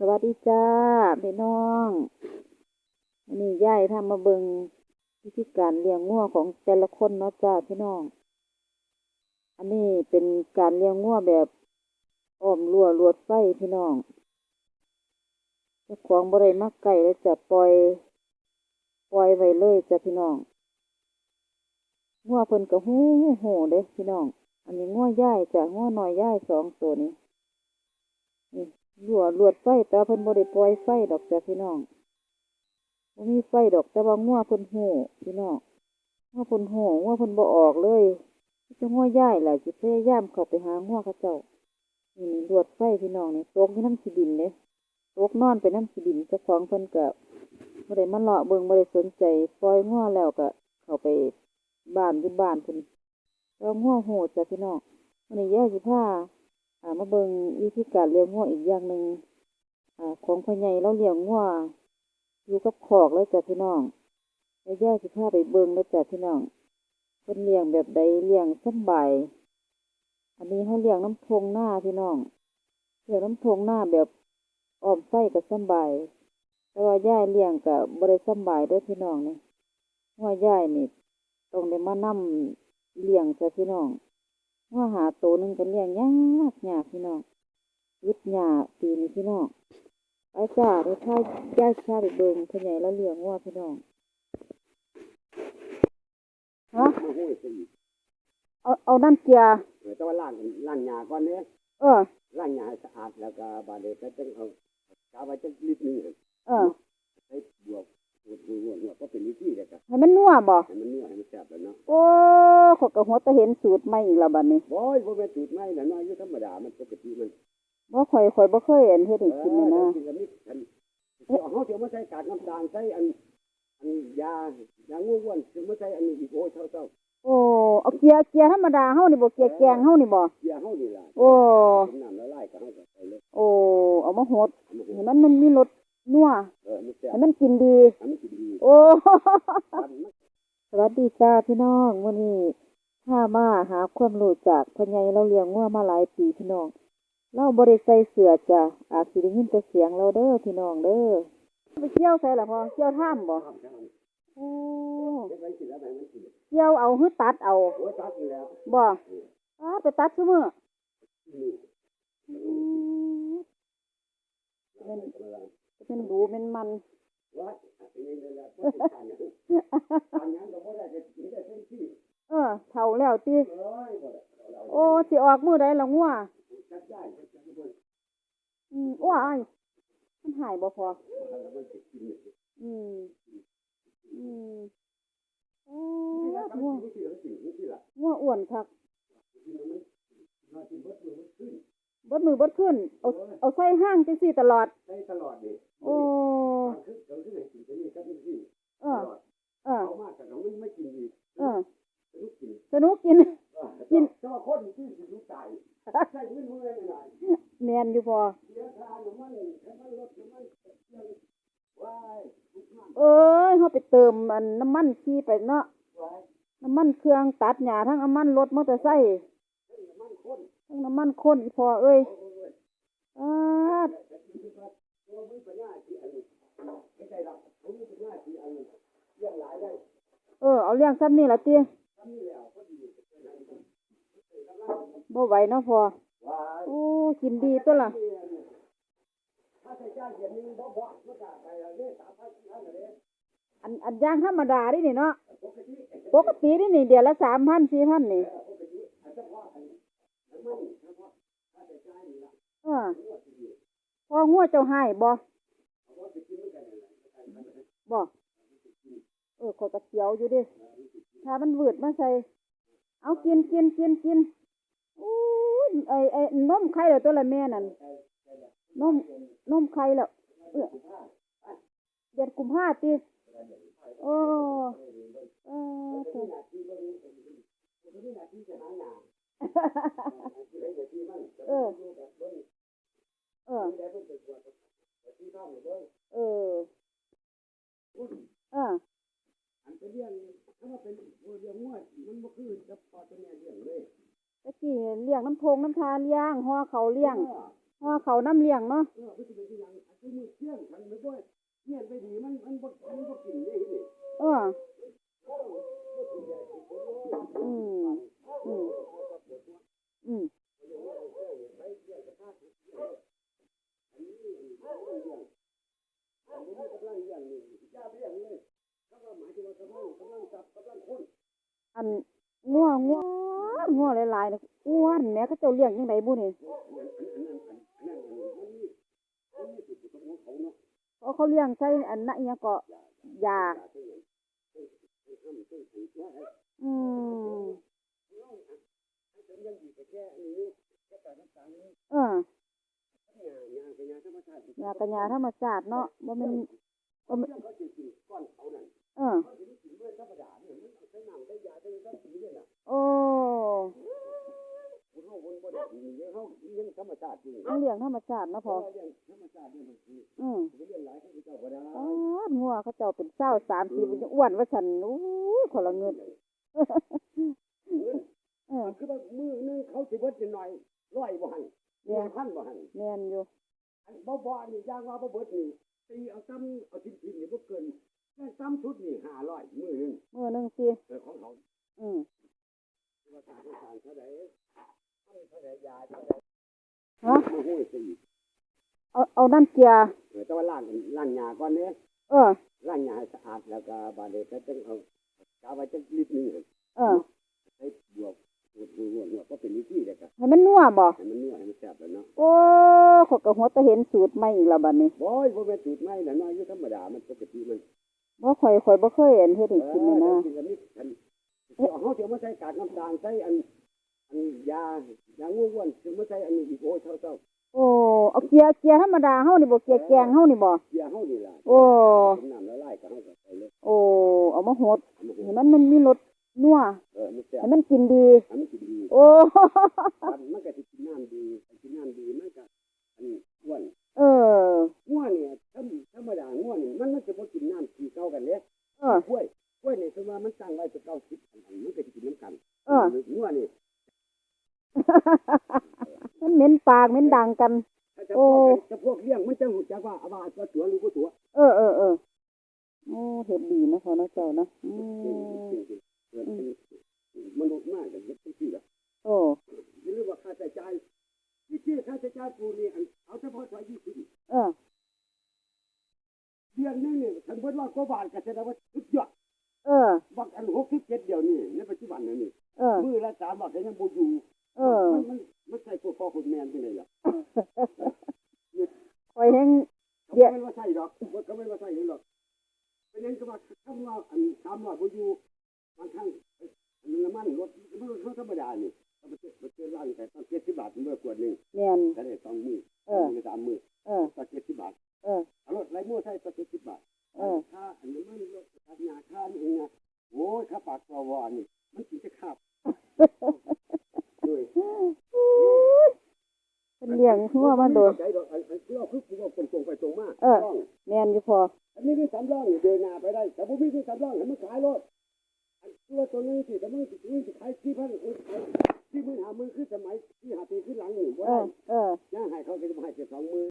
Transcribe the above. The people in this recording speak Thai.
สวัสดีจ้าพี่น้องอันนี้ยายทำมาเบิงวิธีการเลี้ยงงัวของแต่ละคนเนาะจ้าพี่น้อง อันนี้เป็นการเลี้ยงงัวแบบอ้อมรั้วลวดไฟพี่น้องจ้าของบริมักไก่เลยจะปล่อยปล่อยไว้เลยจ้ะพี่น้องงัวเพิ่นก็หูหูเด้พี่น้อง อันนี้งัวย่ายจ้ะงัวหน้อยย่ายสองตัวนี้นี่ รั่วลวดไฟแต่เพิ่นบ่ได้ปล่อยไฟดอกจ้ะพี่น้องบ่มีไฟดอกแต่ว่างัวเพิ่นหูพี่น้องงัวเพิ่นหูงัวเพิ่นบ่ออกเลยจะงัวย่ายแหละสิพยายามเข้าไปหางัวเขาเจ้านี่นี่ลวดไฟพี่น้องนี่ตกอยู่น้ำขี้ดินเด้ตกนอนไปน้ำขี้ดินเจ้าของเพิ่นก็บ่ได้มาเลาะเบิ่งบ่ได้สนใจปล่อยงัวแล้วก็เข้าไปบ้านอยู่บ้านพุ่นแล้วงัวโหดจ้ะพี่น้องวันนี้ยาสิพาอ่า มาเบิงวิธีการเลี้ยงงัวอีกอย่างหนึ่งอ่าของพ่อใหญ่เราเลี้ยงงัวอยู่กับคอกเลยจ้ะพี่น้องแล้วยาสิพาไปเบิงแล้วจ้ะพี่น้องเพิ่นเลี้ยงแบบใดเลี้ยงสบายอันนี้เขาเลี้ยงน้ำทงหน้าพี่น้องเลี้ยงน้ำทงหน้าแบบอ้อมไฟก็สบายแต่ว่าย่าเลี้ยงกับบริสำบายด้วยพี่น้องนี่ว่าย่ายนี่ต้องได้มานั่มเลี้ยงจ้ะพี่น้อง ว่าหาตัวหนึ่งก็เลี้ยงยากยากพี่น้องยึดหยาปีนี้พี่น้องไปจ้าไปพาย่ายชาไปเบิ่งพ่อใหญ่แล้วเลี้ยงว่าพี่น้องฮะมาห้อยสิเอาเอาน้ำเกลือเออแต่ว่าล้างล้างหญ้าก่อนเนี่ยเออล้างหญ้าให้สะอาดแล้วก็บาดเดก็ต้องเอากาไว้จักนิดนึงเออให้บวก บวกบวกบวกก็เป็นวิธีเลยครับให้มันนัวบ่ให้มันนื้อให้มันแซ่บแล้วเนาะโอ้ขอกระหัวตะเห็นสูตรใหม่อีกแล้วบัดนี้บ่ยบ่แม่นจุดไม้แล้วเนาะอยู่ธรรมดามันปกติมันบ่ข่อยข่อยบ่เคยเห็นเฮ็ดให้กินนะนกับมิตรกันเฮาสิเอามาใส่กากน้ำตาลใส่อันอันยายางูอ้วนสิมาใส่อันนี้อีกโอ้ยเท่าโอ้เอาเกลือเกลือธรรมดาเฮานี่บ่เกลือแกงเฮานี่บ่เกียเฮานี่ล่ะโอ้น้ำละลายก็เฮาก็ใส่เลยโอ้เอามาหดเอามาให้มันมันมีรสนัว ให้มันกินดีให้มันกินดี โอ้ครับมันสวัสดีจ้าพี่น้องวันนี้ข้ามาหาความรู้จากพ่อใหญ่เราเลี้ยงงัวมาหลายปีพี่น้องเราบ่ได้ใส่เสื้อจ้ะอาจสิได้ยินแต่เสียงเราเด้อพี่น้องเด้อไปเกี่ยวใส่ล่ะพ่อเกี่ยวท่ามบ่ครับครับโอ้เก็บไว้กินแล้วไปมันกินเกี่ยวเอาหรือตัดเอาโอ้ยตัดอยู่แล้วบ่อ้าไปตัดซุมื้อนี่อืม เป็นเวลาเป็นดูเป็นมันวัดอันนี้เลยละบ่ได้ทานหยังทานหยังก็บ่ได้จะกินได้เต็มที่เออเฒ่าแล้วติเอ้ยบ่ได้เอาแล้วโอ้สิออกมื้อใดล่ะงัวจัดได้จัดได้บ่ได้อืมว้ายมันหายบ่พอแล้วมันสิกินนี่อืม อืมโอ้ที่ละงัวที่ที่ละสิ่งที่ละงัวอ้วนคักที่มันมาที่เบิดมือมันขึ้นเบดมือเบดขึ้น เอาเอาใส่ห้างจังซี่ตลอดได้ตลอดนี่โอ้ตอนขึ้นตอนขึ้นให้กินตัวนี้ก็ที่เอตอลอดเออ เอามาแต่เราไม่ไม่กินอีกเออ ลูกกินสนุกกินกินเจ้าคนที่สิลูกตายใส่มือมือหน่อยแมนอยู่พอ เสียค่าน้ำมันน้ำมันรถน้ำมันเสียงว้ายทุกข์มากเอ้ยเฮาไปเติมอันน้ำมันขี่ไปเนาะ ว้ายน้ำมันเครื่องตัดหญ้าทั้งน้ำมันรถมอเตอร์ไซค์น้ำมันค ต้องน้ำมันข้นพอเอ้ยอาดเออ เอาเลี้ยงซ้ำนี่ละเตี้ยบ่ไหวเนาะพอโอ้กินดีตัวละอันอันย่างธรรมดาดินี่เนาะปกติดินี่เดี๋ยวละสามพันสี่พันนี่ ปกติอาจจะพออันน้ำมัน เฉพออพองัวเจ้าให้บ่เพราะว่าไปกินด้วยกันนั่นแหละบ่เออขอกระเจียวอยู่ดิถ้ามันวืดมาใส่ เอากินกินกินกินอู้ยไอไอนมไข่แล้วตัวละแม่นั่นนมนมไข่แล้วเออเดือนกุมภาติโอ้เออ เอะเออ เออ เออเอออันเป็นเรื่องถ้าว่าเป็นเรื่องงวดมันบ่คือจะพอจะแม่เรื่องเลยตะกี้เลี้ยงน้ำทงน้ำทาเลี้ยงห่อเขาเลี้ยงห่อเขาน้ำเลี้ยงเนาะเออคือเป็นอย่างคือมือเที่ยงคันไม่บ่เที่ยไปดีมันมันบ่มันบ่กินได้นี่เอออืมอืมอืม อันนี้กำลังเลี้ยงนี่ย่าไปเลี้ยงเลยเขา ก็หมายถึงว่ากำลังกำลังจับกำลังคนอันงัวงัวงัวหลายๆนี่อ้วนแหม่เขาเจ้าเลี้ยงจังไดบุนี่อันนั้นอันนั้นอันนั้นมันมีมันมีจุดประสงค์ของเขาเนาะเพราะเขาเลี้ยงใส่อันนั้นอิหยังก็ยาอืมเออยากัญญาธรรมชาติเนาะบ่แม่นบ่แม่น เออโอ้ธรรมชาติจริงมันเลี้ยงธรรมชาติเนาะพอธรรมชาติเนี่ยมันคืออืมเรื่องหลายเขาเจ้าก็ได้อ้าวงัวเขาเจ้าเป็นเศร้าสามสี่มันจะอ้วนว่าฉันโอ้ยคนละเงินเออมันคือว่ามือนึงเขาสิเบิดจะหน่อยร้อยบ่หันแม่ร้อนยพันบ่หันแม่นอยู่อันบ่บ่อันนี้ย่างว่าบ่เบิดนี่ตีเอาซ้ำเอาทิ้งๆนี่บ่เกิน แค่ซ้ำชุดนี่500มือหนึงมื้อหนึงสิเออของเขาอืมว่าทางทางเท่าใดเท่าใดยาเท่าใดฮะมาห้วยสิเอาเอาน้ำเกลือเออแต่ว่าล้างล้างหญ้าก่อนเด้เออล้างหญ้าให้สะอาดแล้วก็บาดนี้ก็ต้องเอากาไว้จักลิตรหนึงหั่นเออให้บวกบวกบวกบวกก็เป็นวิธีเด้อครับให้มันนัวบ่ให้มันเนื้อให้มันแซ่บแล้วเนาะโอ้ขอยก็หัวแตะเห็นสูตรใหม่อีกแล้วบัดนี้บ่ยบ่แม่นสูตรใหม่ละน้อยอยู่ธรรมดามันปกติมัน บ่ข่อยข่อยบ่เคยเห็นเฮ็ดให้กินเลยนะกินกันนี่อันเดี๋ยวเขาจะมาใส่กากน้ำตาลใส่อันอันยายางูอ้วนจะมาใส่อันนี้อีกโอ้ยเท่าเท่าโอ้เอาเกลือเกลือธรรมดาเฮานี่บ่เกลือแกงเฮานี่บ่เบียร์เฮานี่ล่ะโอ้ผมน้ำละลายกับเฮาก็ใส่เลยโอ้เอามาหดเอามาให้มันมันมีรสนัวเออมันแซ่บให้มันกินดีอันนี้กินดีโอ้มันมันก็สิกินน้ำดีกินน้ำดีมันก็อันอ้วนเอองัวเนี่ยธรรมธรรมดางัวนี่มันมันจะบ่กินน้ำ กล้วยกล้วยนี่คือว่ามันตั้งไว้จะเก้าสิบอันนั้นมันก็สิกินน้ำกันเอองัวนี่มันเหม็นปากเหม็นดังกันถ้าจะโอ้พวกจะพวกเลี้ยงมันจะรู้จักว่าอาว่าตัวตัวหรือบ่ตัว เออเออเออโอ้เฮ็ดดีนะพอนะเจ้านะอืมเกิดเป็นมนุษย์มากกันเฮ็ดจังซี่ล่ะโอ้อย่าลืมว่าค่าใช้จ่ายที่ที่ค่าใช้จ่ายกูนี่อันเอาเฉพาะซอยยี่สิบ เออ เดือนหนึง นี่ฉันเบิดว่ากว่าบาทก็แสดงว่าสุดยอดเออ บักอัน67เดี๋ยวนี้ในปัจจุบันนี้นี่เออ มือละ3บาทก็ยังบ่อยู่เออ มันมันมันใส่พวกพ่อคุณแม่นไปเลยล่ะคอยแฮงเขาไม่นว่าใส่ดอกบ่ก็ไม่นว่าใส่หรอกเป็นนั้นก็ว่าคำว่าอัน300บ่อยู่บางครั้งเอ้ยอันน้ำมันรถมันรถธรรมดานี่เอาไปเจ็ดไปเจ็ดล้านแต่ต้อง70บาทเมื่อกวดหนึงแม่นก็ได้สองมือเออมือสามมือ เออ ตัดเจ็ดสิบบาท เออ เอารถไรมั่วใส่ตัดเจ็ดสิบบาท เออ ค่าอันนี้มันรถค่าหยาค่านี่เองนะโอ้ยค่าปากกวอนี่ มันกินจะขาบด้วย เป็นเลี้ยงหั วมาโดนใจดอกอันอันที่เราคือคือว่าตรงไปส่งมาเออต้องแมนอยู่พอ อันนี้คือสำรองนี่เดินหน้าไปได้ แต่พวกพี่คือสำรองเห้มันขายรถอันตัวตัวนึงสิแต่มันสิมันสิขายที่พันที่มือหามือคือสมัยที่หาปีขึ้นหลังนี่บ่เอได้อเออ ย่างหายเขาจะมาหายเจ็ดสองมือ